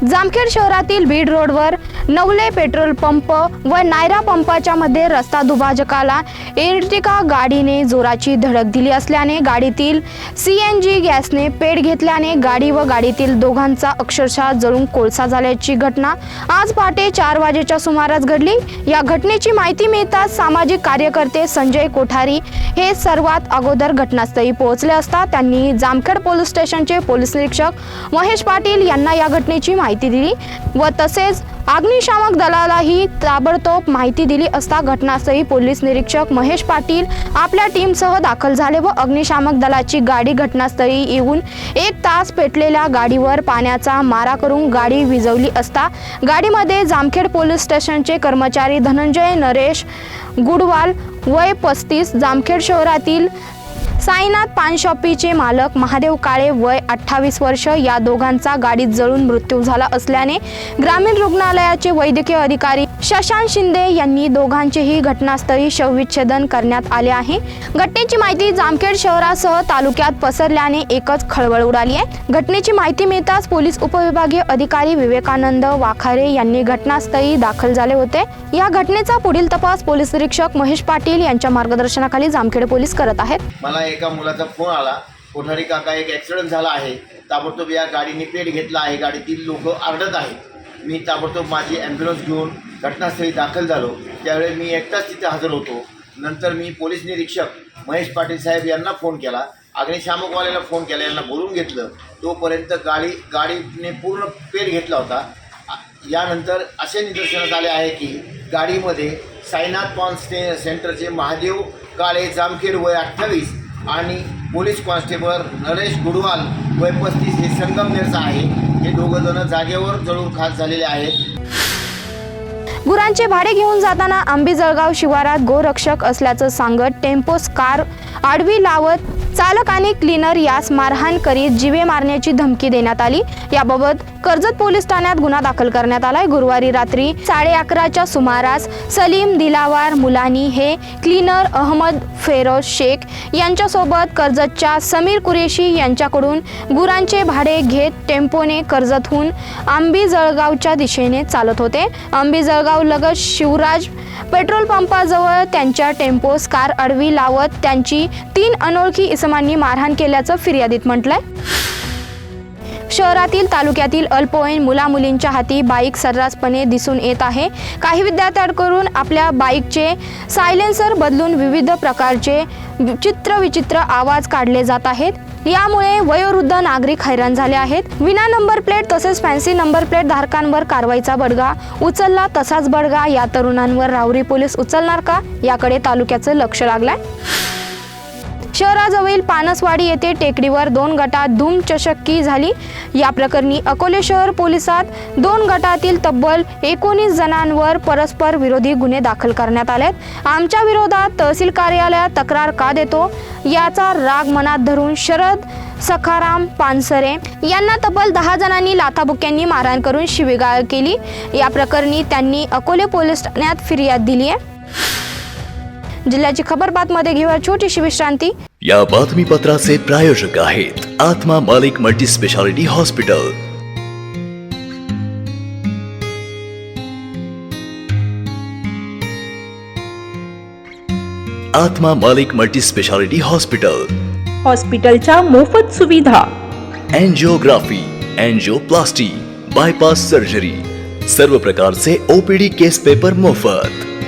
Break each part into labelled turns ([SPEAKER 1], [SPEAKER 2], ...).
[SPEAKER 1] जामखेड शहरातील बीड रोडवर Navale petrol pump व नायरा पंपाच्या मध्ये रस्ता दुभाजकाला एर्टिका गाडीने जोराची धडक दिली असल्याने गाडीतील सी एन जी गॅसने पेट घेतल्याने गाडी व गाडीतील दोघांचा अक्षरशः जळून कोळसा झाल्याची घटना आज पहाटे चार वाजेच्या सुमारास घडली. या घटनेची माहिती मिळताच सामाजिक कार्यकर्ते संजय कोठारी हे सर्वात अगोदर घटनास्थळी पोहोचले असता त्यांनी जामखेड पोलीस स्टेशनचे पोलीस निरीक्षक महेश पाटील यांना या घटनेची माहिती माहिती दिली व तसेच अग्निशामक दलालाही ताबडतोब माहिती दिली असता घटनास्थळी पोलीस निरीक्षक महेश पाटील आपल्या टीमसह दाखल झाले व अग्निशामक दलाची गाडी घटनास्थळी येऊन एक तास पेटलेल्या गाडीवर पाण्याचा मारा करून गाडी विझवली असता गाडीमध्ये जामखेड पोलीस स्टेशनचे कर्मचारी धनंजय नरेश गुडवाल वय पस्तीस जामखेड शहरातील साईनाथ पान शॉपीचे मालक महादेव काळे वय अठ्ठावीस वर्ष. या दोघांचा गाडीत जळून मृत्यू झाला असल्याने ग्रामीण रुग्णालयाचे वैद्यकीय अधिकारी शशांक शिंदे यांनी दोघांचेही घटनास्थळी शवविच्छेदन करण्यात आले आहे. घटनेची माहिती जामखेड शहरासह तालुक्यात पसरल्याने एकच खळबळ उडाली आहे. घटनेची माहिती मिळताच पोलीस उपविभागीय अधिकारी विवेकानंद वाखारे यांनी घटनास्थळी दाखल झाले होते. या घटनेचा पुढील तपास पोलीस निरीक्षक महेश पाटील यांच्या मार्गदर्शनाखाली जामखेड पोलीस करत आहेत.
[SPEAKER 2] मला एका मुलाचा फोन आला. कोठारी काका एक ॲक्सिडेंट झाला आहे. ताबडतोब या गाडीने पेट घेतला आहे. गाडीतील लोक आरडत आहेत. मी ताबडतोब माझी ॲम्ब्युलन्स घेऊन घटनास्थळी दाखल झालो. त्यावेळी मी एकटाच तिथे हजर होतो. नंतर मी पोलीस निरीक्षक महेश पाटील साहेब यांना फोन केला. अग्निशामकवाल्याला फोन केला. यांना बोलून घेतलं. तोपर्यंत गाडी गाडीने पूर्ण पेट घेतला होता. यानंतर असे निदर्शनात आले आहे की गाडीमध्ये साईनाथ पॉन स्टे सेंटरचे महादेव काळे जामखेड वय अठ्ठावीस आणि पोलीस कॉन्स्टेबल नरेश गुडवाल वय पस्तीस हे संगमनेरचा आहे. हे दोघं जण जागेवर जळून खास झालेले आहेत.
[SPEAKER 1] गुरांचे भाडे घेऊन जाताना आंबी जळगाव शिवारात गोरक्षक असल्याचं सांगत टेम्पोस कार आडवी लावत चालक आणि क्लीनर यास मारहाण करीत जीवे मारण्याची धमकी देण्यात आली. याबाबत कर्जत पोलीस ठाण्यात गुन्हा दाखल करण्यात आलाय. गुरुवारी रात्री साडे अकराच्या सुमारास सलीम दिलावार मुलानी हे क्लीनर अहमद फेरोज शेख यांच्यासोबत कर्जतच्या समीर कुरेशी यांच्याकडून गुरांचे भाडे घेत टेम्पोने कर्जतहून आंबी जळगावच्या दिशेने चालत होते. आंबी जळगाव लगत शिवराज पेट्रोल पंपाजवळ त्यांच्या टेम्पोस कार अडवी लावत त्यांची तीन अनोळखी इसमांनी मारहाण केल्याचं फिर्यादीत म्हटलंय. शहरातील तालुक्यातील अल्पवयीन मुलामुलींच्या हाती बाईक सर्रासपणे दिसून येत आहे. काही विद्यार्थ्यांकडून आपल्या बाईकचे सायलेन्सर बदलून विविध प्रकारचे चित्रविचित्र आवाज काढले जात आहेत. यामुळे वयोवृद्ध नागरिक हैराण झाले आहेत. विना नंबर प्लेट तसेच फॅन्सी नंबर प्लेट धारकांवर कारवाईचा बडगा उचलला तसाच बडगा या तरुणांवर राहुरी पोलीस उचलणार का? याकडे तालुक्याचं लक्ष लागलंय. शहराजवळील पानसवाडी येथे टेकडीवर दोन गटात धूमचषक्की झाली. या प्रकरणी अकोले शहर पोलिसात दोन गटातील तब्बल एकोणीस जणांवर परस्पर विरोधी गुन्हे दाखल करण्यात आलेत. आमच्या विरोधात तहसील कार्यालयात तक्रार का देतो? याचा राग मनात धरून शरद सखाराम पानसरे यांना तब्बल दहा जणांनी लाथाबुक्यांनी मारहाण करून शिवीगाळ केली. या प्रकरणी त्यांनी अकोले पोलीस ठाण्यात फिर्याद दिली आहे जिल्ह्याची खबर बातमध्ये घेऊया छोटीशी विश्रांती.
[SPEAKER 3] या बातमीपत्राचे प्रायोजक आहेत आत्मा मालिक मल्टी स्पेशालिटी हॉस्पिटल. आत्मा मालिक मल्टी स्पेशालिटी हॉस्पिटल.
[SPEAKER 4] हॉस्पिटलच्या मोफत सुविधा.
[SPEAKER 3] एन्जिओग्राफी एन्जिओप्लास्टी बायपास सर्जरी सर्व प्रकारचे ओपीडी केस पेपर मोफत.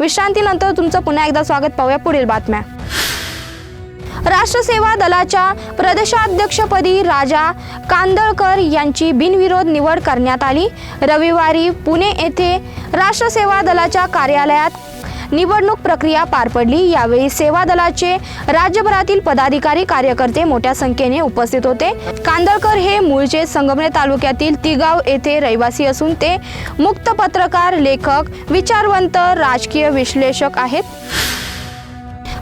[SPEAKER 1] विश्रांतीनंतर तुमचं पुन्हा एकदा स्वागत पाहूया. पुढील बातम्या. राष्ट्रसेवा दलाच्या प्रदेशाध्यक्षपदी राजा कांदळकर यांची बिनविरोध निवड करण्यात आली. रविवारी पुणे येथे राष्ट्रसेवा दलाच्या कार्यालयात निवडणूक प्रक्रिया पार पडली. यावेळी सेवा दलाचे राज्यभरातील पदाधिकारी कार्यकर्ते मोठ्या संख्येने उपस्थित होते. कांदळकर हे मूळचे संगमनेर तालुक्यातील तिगाव येथे रहिवासी असून ते मुक्त पत्रकार लेखक विचारवंत राजकीय विश्लेषक आहेत.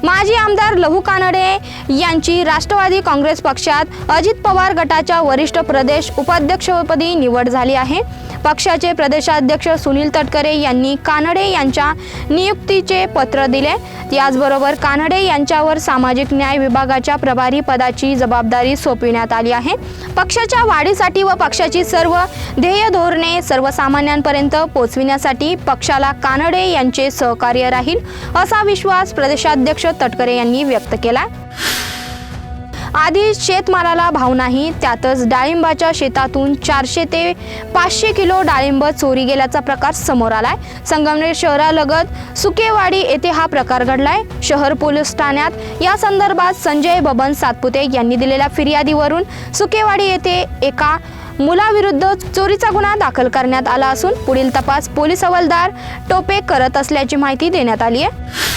[SPEAKER 1] माजी आमदार लहू कानडे यांची राष्ट्रवादी काँग्रेस पक्षात अजित पवार गटाच्या वरिष्ठ प्रदेश उपाध्यक्षपदी निवड झाली आहे. पक्षाचे प्रदेशाध्यक्ष सुनील तटकरे यांनी कानडे यांच्या नियुक्तीचे पत्र दिले. याचबरोबर कानडे यांच्यावर सामाजिक न्याय विभागाच्या प्रभारी पदाची जबाबदारी सोपविण्यात आली आहे. पक्षाच्या वाढीसाठी व पक्षाची सर्व ध्येय धोरणे सर्वसामान्यांपर्यंत पोचविण्यासाठी पक्षाला कानडे यांचे सहकार्य राहील असा विश्वास प्रदेशाध्यक्ष तटकरे यांनी व्यक्त केला आधी शेतमालाला भाव नाही त्यातच डाळिंबाच्या शेतातून चारशे ते पाचशे किलो डाळिंब चोरी गेल्याचा प्रकार समोर आलाय. संगमनेर शहरालगत सुकेवाडी येथे हा प्रकार घडलाय. शहर पोलीस ठाण्यात या संदर्भात संजय बबन सातपुते यांनी दिलेल्या फिर्यादीवरून सुकेवाडी येथे एका मुलाविरुद्ध चोरीचा गुन्हा दाखल करण्यात आला असून पुढील तपास पोलीस हवालदार टोपे करत असल्याची माहिती देण्यात आली आहे.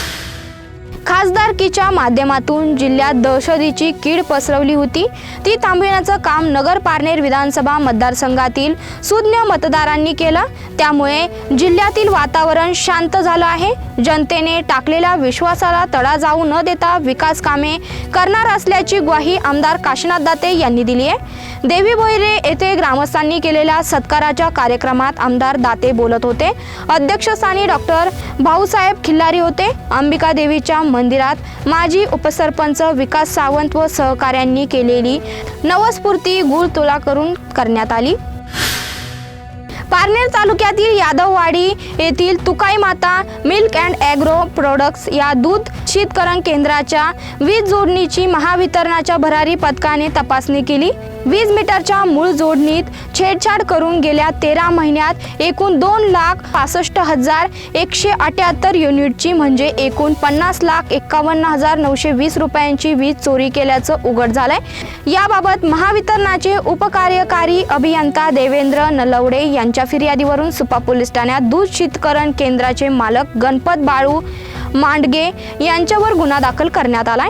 [SPEAKER 1] खासदारकीच्या माध्यमातून जिल्ह्यात दहशतीची कीड पसरवली होती. ती थांबविण्याचं काम नगर पारनेर विधानसभा मतदारसंघातील सुज्ञ मतदारांनी केलं. त्यामुळे जिल्ह्यातील वातावरण शांत झालं आहे. जनतेने टाकलेल्या विश्वासाला तडा जाऊ न देता विकास कामे करणार असल्याची ग्वाही आमदार काशीनाथ दाते यांनी दिली आहे. देवी भोयरे येथे ग्रामस्थांनी केलेल्या सत्काराच्या कार्यक्रमात आमदार दाते बोलत होते. अध्यक्षस्थानी डॉक्टर भाऊसाहेब खिल्लारी होते. अंबिका देवीच्या मंदिरात माजी उपसरपंच विकास सावंत व सहकाऱ्यांनी केलेली नवस्फूर्ती गुळ तुला करून करण्यात आली. पारनेर तालुक्यातील यादववाडी येथील तुकाई माता मिल्क अँड ॲग्रो प्रोडक्ट्स या दूध शीतकरण केंद्राच्या वीज जोडणीची महावितरणाच्या भरारी पथकाने तपासणी केली. वीज मीटरच्या मूळ जोडणीत छेडछाड करून गेल्या तेरा महिन्यात एकूण दोन लाख पासष्ट हजार एकशे अठ्याहत्तर युनिटची म्हणजे एकूण पन्नास लाख एक्कावन्न हजार नऊशे वीस रुपयांची वीज चोरी केल्याचं उघड झालंय. याबाबत महावितरणाचे उपकार्यकारी अभियंता देवेंद्र नलवडे यांच्या फिर्यादीवरून सुपा पोलीस ठाण्यात दूध शीतकरण केंद्राचे मालक गणपत बाळू मांडगे यांच्यावर गुन्हा दाखल करण्यात आलाय.